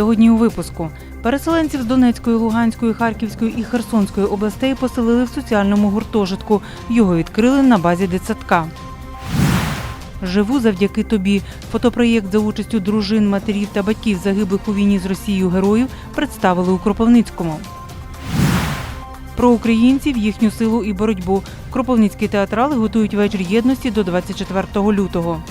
Сьогодні у випуску переселенців з Донецької, Луганської, Харківської і Херсонської областей поселили в соціальному гуртожитку. Його відкрили на базі дитсадка. Живу завдяки тобі. Фотопроєкт за участю дружин, матерів та батьків загиблих у війні з Росією героїв представили у Кропивницькому. Про українців, їхню силу і боротьбу. Кропивницькі театрали готують вечір єдності до 24 лютого.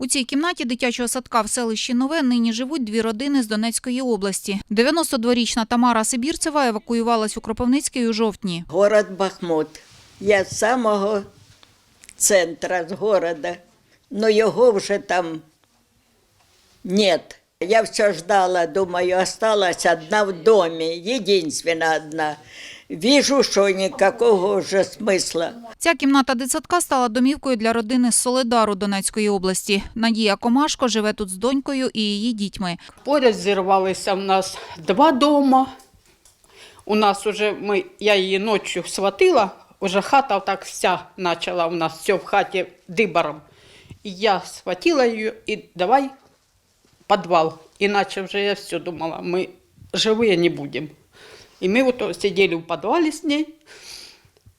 У цій кімнаті дитячого садка в селищі Нове нині живуть дві родини з Донецької області. 92-річна Тамара Сибірцева евакуювалась у Кропивницький у жовтні. Город Бахмут. Я з самого центра з города, но його вже там нет. Я все ждала, думаю, осталась одна в доме, единственная одна. Вижу, що никакого вже смисла. Ця кімната дитсадка стала домівкою для родини з Соледару Донецької області. Надія Комашко живе тут з донькою і її дітьми. Поряд зірвалися в нас два дома. У нас уже ми, я її ночі схватила, уже хата так вся почала у нас все в хаті дибором. І я схватила її і давай підвал. Іначе вже я все думала, ми живі не будемо. І ми вот сидели в підвалі з нею.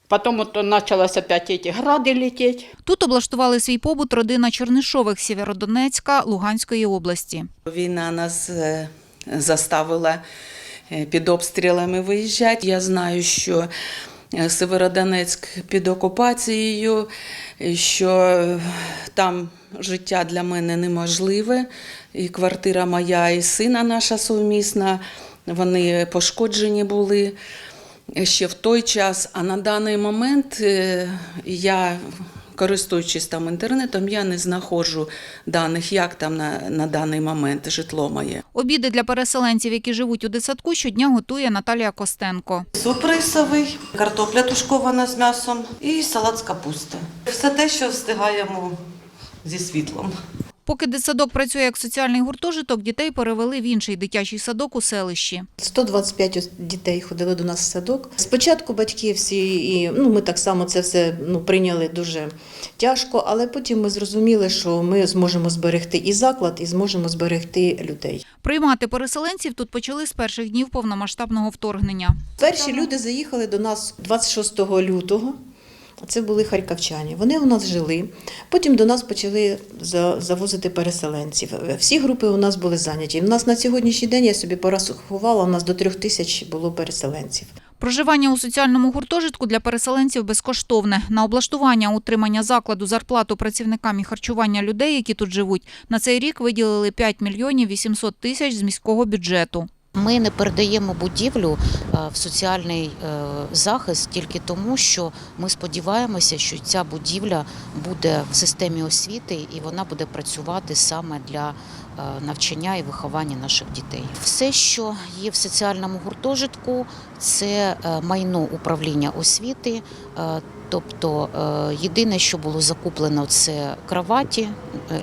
Потім вот почалось опять эти гради лететь. Тут облаштували свій побут родина Чернишових Сєвєродонецька Луганської області. Війна нас е, заставила е, під обстрілами виїжджати. Я знаю, що е, Северодонецьк під окупацією, що там життя для мене неможливе. І квартира моя, і сина наша сумісна, вони пошкоджені були ще в той час. А на даний момент е, я, користуючись там інтернетом, я не знаходжу даних, як там на, на даний момент житло моє. Обіди для переселенців, які живуть у дитсадку, щодня готує Наталія Костенко. Суп рисовий, картопля тушкована з м'ясом і салат з капусти. Все те, що встигаємо зі світлом. Поки дитсадок працює як соціальний гуртожиток, дітей перевели в інший дитячий садок у селищі. 125 ос- дітей ходили до нас в садок. Спочатку батьки всі, і ну ми так само це все ну прийняли дуже тяжко, але потім ми зрозуміли, що ми зможемо зберегти і заклад, і зможемо зберегти людей. Приймати переселенців тут почали з перших днів повномасштабного вторгнення. Перші люди заїхали до нас 26 лютого. Це були харківчані. Вони у нас жили. Потім до нас почали завозити переселенців. Всі групи у нас були зайняті. У нас на сьогоднішній день я собі порахувала, у нас до трьох тисяч було переселенців. Проживання у соціальному гуртожитку для переселенців безкоштовне. На облаштування утримання закладу зарплату працівникам і харчування людей, які тут живуть, на цей рік виділили 5 мільйонів 800 тисяч з міського бюджету. Ми не передаємо будівлю е, в соціальний е, захист тільки тому, що ми сподіваємося, що ця будівля буде в системі освіти і вона буде працювати саме для е, навчання і виховання наших дітей. Все, що є в соціальному гуртожитку, це майно управління освіти. Тобто єдине, що було закуплено, це кроваті,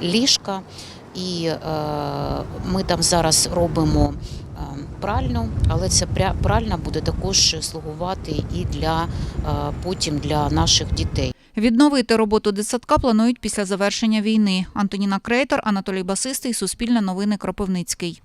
ліжка, і ми там зараз робимо пральну, але ця пральна буде також слугувати і для е, потім для наших дітей. Відновити роботу дитсадка планують після завершення війни. Антоніна Крейтор, Анатолій Басистий, Суспільне новини Кропивницький.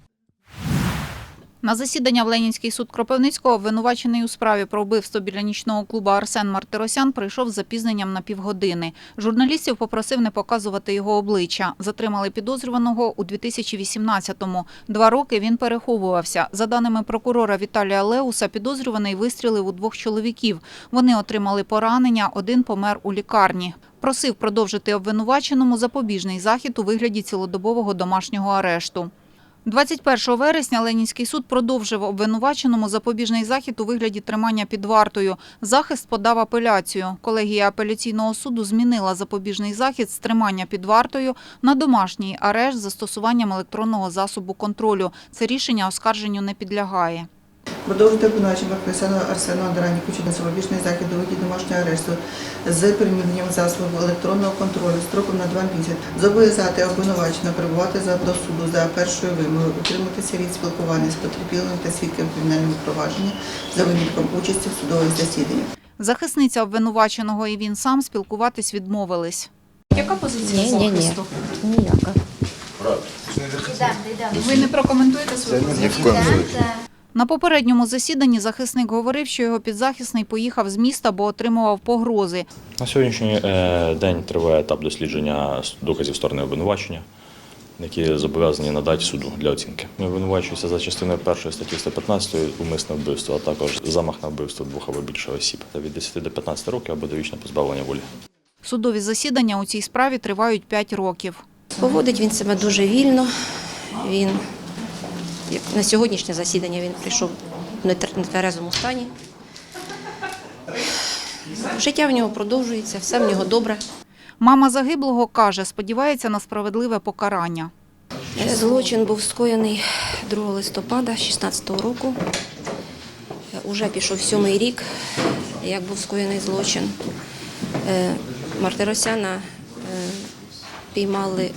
На засідання в Ленінський суд Кропивницького обвинувачений у справі про вбивство біля нічного клубу Арсен Мартиросян прийшов з запізненням на півгодини. Журналістів попросив не показувати його обличчя. Затримали підозрюваного у 2018-му. Два роки він переховувався. За даними прокурора Віталія Леуса, підозрюваний вистрілив у двох чоловіків. Вони отримали поранення, один помер у лікарні. Просив продовжити обвинуваченому запобіжний захід у вигляді цілодобового домашнього арешту. 21 вересня Ленінський суд продовжив обвинуваченому запобіжний захід у вигляді тримання під вартою. Захист подав апеляцію. Колегія апеляційного суду змінила запобіжний захід з тримання під вартою на домашній арешт з застосуванням електронного засобу контролю. Це рішення оскарженню не підлягає. Продовжити обвинувачення Арсену Арсену Андраніку запобіжний захід у виді домашнього арешту з приміненням засобу електронного контролю строком на 2 місяці. Зобов'язати обвинуваченого перебувати за до суду за першою вимогою, утриматися від спілкування з потерпілим та свідком кримінального провадження за винятком участі в судових засіданнях. Захисниця обвинуваченого і він сам спілкуватись відмовились. Яка позиція Ні, ні, ні. захисту? Ніяка. Ви не прокоментуєте свою позицію? На попередньому засіданні захисник говорив, що його підзахисний поїхав з міста, бо отримував погрози. На сьогоднішній е, день триває етап дослідження доказів сторони обвинувачення, які зобов'язані надати суду для оцінки. Ми обвинувачуємося за частиною першої статті 115 умисне вбивство, а також замах на вбивство двох або більше осіб від 10 до 15 років або довічне позбавлення волі. Судові засідання у цій справі тривають 5 років. Поводить він себе дуже вільно. Він на сьогоднішнє засідання він прийшов в нетверезому стані. Життя в нього продовжується, все в нього добре. Мама загиблого каже, сподівається на справедливе покарання. Е, Злочин був скоєний 2 листопада 2016 року. Е, Уже пішов сьомий рік, як був скоєний злочин. Е, Мартиросяна піймали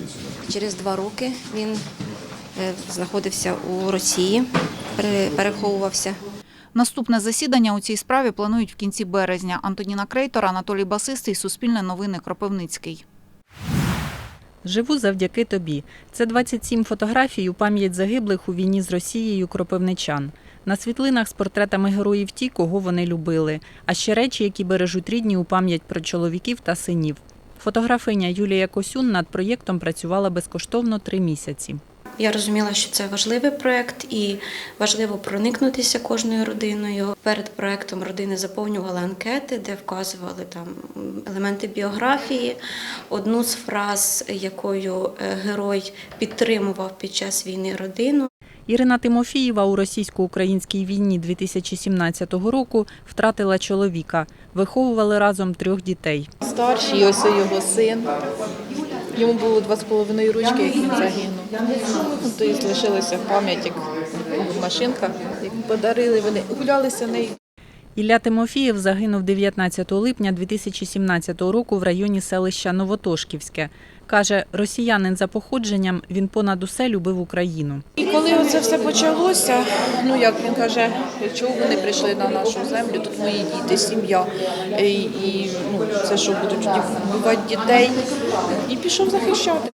через два роки. Він знаходився у Росії, пере- переховувався. Наступне засідання у цій справі планують в кінці березня. Антоніна Крейтор, Анатолій Басистий, Суспільне новини, Кропивницький. Живу завдяки тобі. Це 27 фотографій у пам'ять загиблих у війні з Росією кропивничан. На світлинах з портретами героїв ті, кого вони любили, а ще речі, які бережуть рідні у пам'ять про чоловіків та синів. Фотографиня Юлія Косюн над проєктом працювала безкоштовно три місяці. Я розуміла, що це важливий проєкт і важливо проникнутися кожною родиною. Перед проєктом родини заповнювали анкети, де вказували там елементи біографії. Одну з фраз, якою е, герой підтримував під час війни родину. Ірина Тимофієва у російсько-українській війні 2017 року втратила чоловіка. Виховували разом трьох дітей. Старший, ось його син. Йому було два з половиною ручки, як він загинув. Ну, То залишилася пам'ять, як машинка, як подарили. Вони гулялися нею. Ілля Тимофієв загинув 19 липня 2017 року в районі селища Новотошківське. Каже, росіянин за походженням він понад усе любив Україну. І коли оце все почалося, ну як він каже, чого вони прийшли на нашу землю, тут мої діти, сім'я. І, і ну, це що будуть вбивати дітей. І пішов захищати.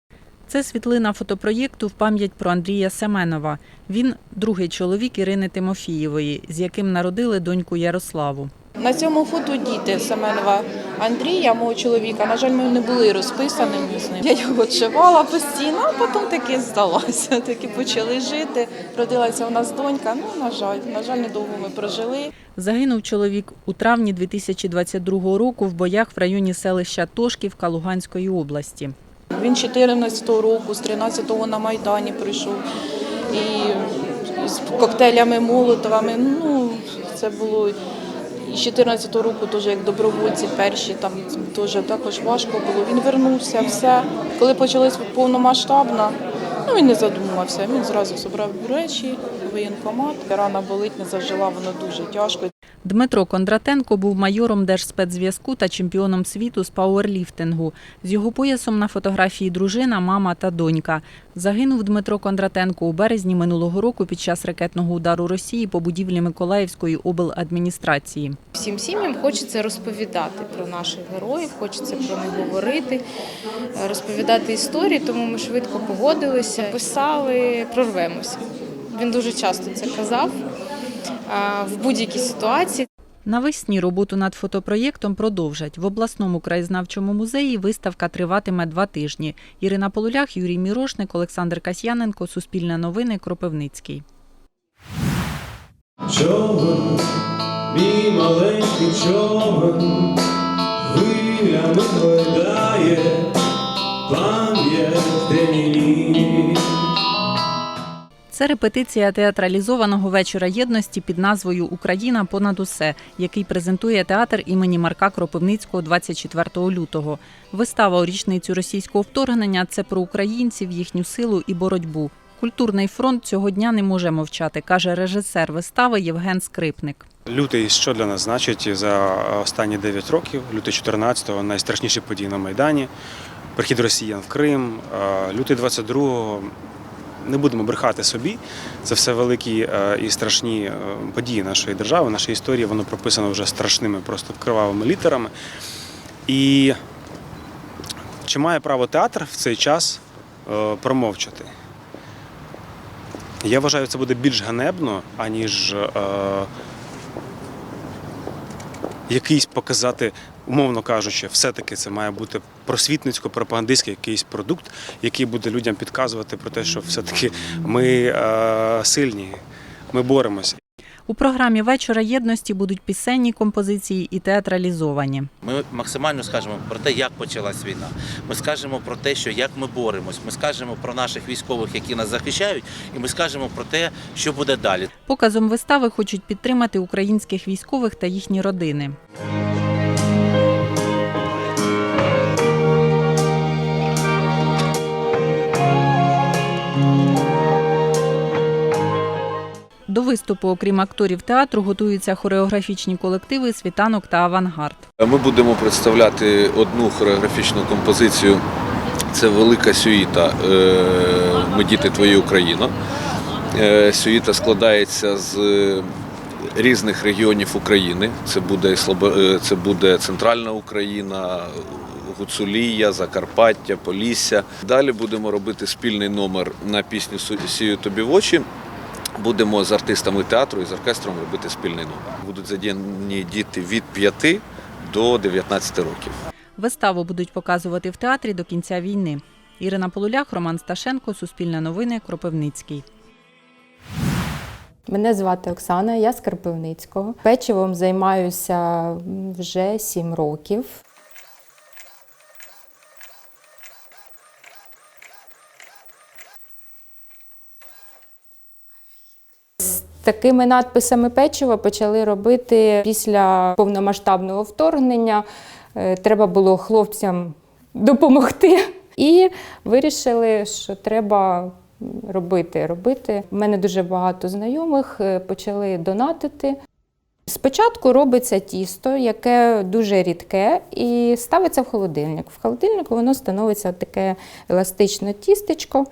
Це світлина фотопроєкту в пам'ять про Андрія Семенова. Він другий чоловік Ірини Тимофієвої, з яким народили доньку Ярославу. На цьому фото діти Семенова Андрія, мого чоловіка. На жаль, ми не були розписаними з ним. Я його відшивала постійно, а потім таки здалася. Таки почали жити. Родилася у нас донька. Ну, на жаль, на жаль, недовго ми прожили. Загинув чоловік у травні 2022 року в боях в районі селища Тошківка Луганської області. Він 14-го року, з 13-го на Майдані прийшов. І з коктейлями Молотовими. Ну, це було і з 14-го року, теж як добровольці перші, там теж також важко було. Він вернувся, все. Коли почалось повномасштабно, ну він не задумався. Він зразу зібрав речі, воєнкомат. Рана болить, не зажила, воно дуже тяжко. Дмитро Кондратенко був майором Держспецзв'язку та чемпіоном світу з пауерліфтингу. З його поясом на фотографії дружина, мама та донька. Загинув Дмитро Кондратенко у березні минулого року під час ракетного удару Росії по будівлі Миколаївської обладміністрації. Всім сім'ям хочеться розповідати про наших героїв, хочеться про них говорити, розповідати історії, тому ми швидко погодилися, писали, прорвемося. Він дуже часто це казав в будь-якій ситуації. Навесні роботу над фотопроєктом продовжать. В обласному краєзнавчому музеї виставка триватиме два тижні. Ірина Полулях, Юрій Мірошник, Олександр Касьяненко, Суспільне новини, Кропивницький. Човен, мій маленький човен, хвилями гойдає, пам'ять день. Це репетиція театралізованого вечора єдності під назвою Україна понад усе, який презентує театр імені Марка Кропивницького 24 лютого. Вистава у річницю російського вторгнення це про українців, їхню силу і боротьбу. Культурний фронт цього дня не може мовчати, каже режисер вистави Євген Скрипник. Лютий що для нас значить за останні 9 років? Лютий 14-го найстрашніші події на Майдані, прихід росіян в Крим, лютий 22-го. Не будемо брехати собі. Це все великі е, і страшні е, події нашої держави, нашої історії. Воно прописано вже страшними, просто кривавими літерами. І чи має право театр в цей час е, промовчати? Я вважаю, це буде більш ганебно, аніж якийсь показати, умовно кажучи, все-таки це має бути просвітницько-пропагандистський якийсь продукт, який буде людям підказувати про те, що все-таки ми е, сильні, ми боремося. У програмі вечора єдності будуть пісенні композиції і театралізовані. Ми максимально скажемо про те, як почалась війна. Ми скажемо про те, що як ми боремось. Ми скажемо про наших військових, які нас захищають, і ми скажемо про те, що буде далі. Показом вистави хочуть підтримати українських військових та їхні родини. Виступу, окрім акторів театру, готуються хореографічні колективи Світанок та Авангард. Ми будемо представляти одну хореографічну композицію. Це велика сюїта е, Ми діти твої Україна. Е, Сюїта складається з різних регіонів України. Це буде е, це буде центральна Україна, Гуцулія, Закарпаття, Полісся. Далі будемо робити спільний номер на пісню «Су- Сію тобі в очі. Будемо з артистами театру і з оркестром робити спільний номер. Будуть задіяні діти від 5 до 19 років. Виставу будуть показувати в театрі до кінця війни. Ірина Полулях, Роман Сташенко, Суспільне новини, Кропивницький. Мене звати Оксана, я з Карпивницького. Печивом займаюся вже сім років. З такими надписами печиво почали робити після повномасштабного вторгнення. Е, Треба було хлопцям допомогти. І вирішили, що треба робити. робити. У мене дуже багато знайомих е, почали донатити. Спочатку робиться тісто, яке дуже рідке, і ставиться в холодильник. В холодильнику воно становиться таке еластичне тістечко.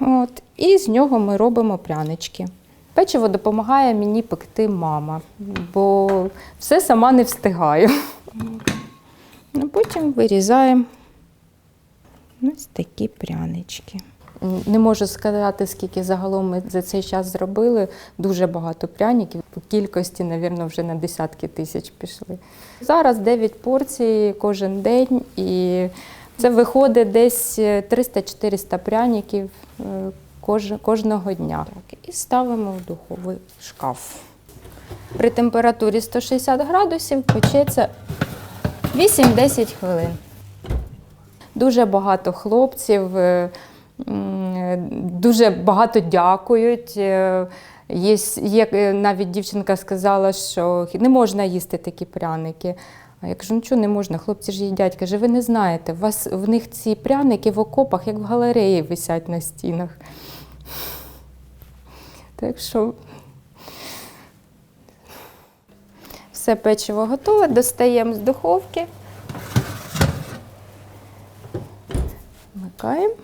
От, і з нього ми робимо прянички. Печиво допомагає мені пекти мама, бо все сама не встигаю. Ну, потім вирізаємо ось такі прянички. Не можу сказати, скільки загалом ми за цей час зробили. Дуже багато пряників. По кількості, мабуть, вже на десятки тисяч пішли. Зараз 9 порцій кожен день, і це виходить десь 300-400 пряників е, кож- кожного дня. Так, і ставимо в духовий шкаф. При температурі 160 градусів печеться 8-10 хвилин. Дуже багато хлопців, е, дуже багато дякують. Е, Є, є е, навіть дівчинка сказала, що не можна їсти такі пряники. А я кажу, нічого не можна, хлопці ж їдять. Каже, ви не знаєте, у вас в них ці пряники в окопах, як в галереї, висять на стінах. Так що все печиво готове, достаємо з духовки. Вмикаємо.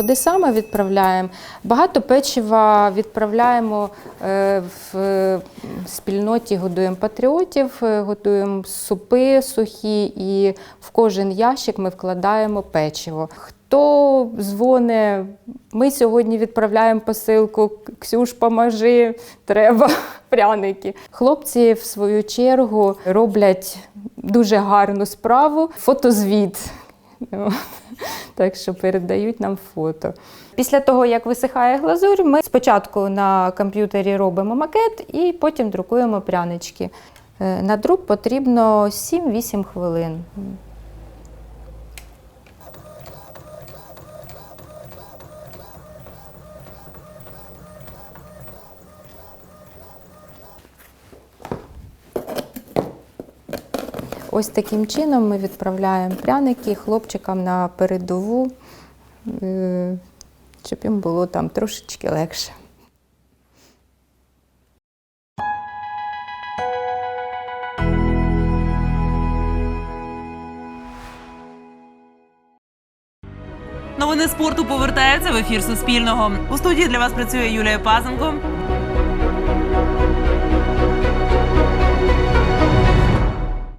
Куди саме відправляємо? Багато печива відправляємо е, в е, спільноті, годуємо патріотів, е, готуємо супи сухі і в кожен ящик ми вкладаємо печиво. Хто дзвоне, ми сьогодні відправляємо посилку, Ксюш, поможи, треба пряники. Хлопці, в свою чергу, роблять дуже гарну справу, фотозвіт. Так що передають нам фото. Після того, як висихає глазурь, ми спочатку на комп'ютері робимо макет і потім друкуємо прянички. Е, На друк потрібно 7-8 хвилин. Ось таким чином ми відправляємо пряники хлопчикам на передову, е, щоб їм було там трошечки легше. Новини спорту повертаються в ефір Суспільного. У студії для вас працює Юлія Пазенко.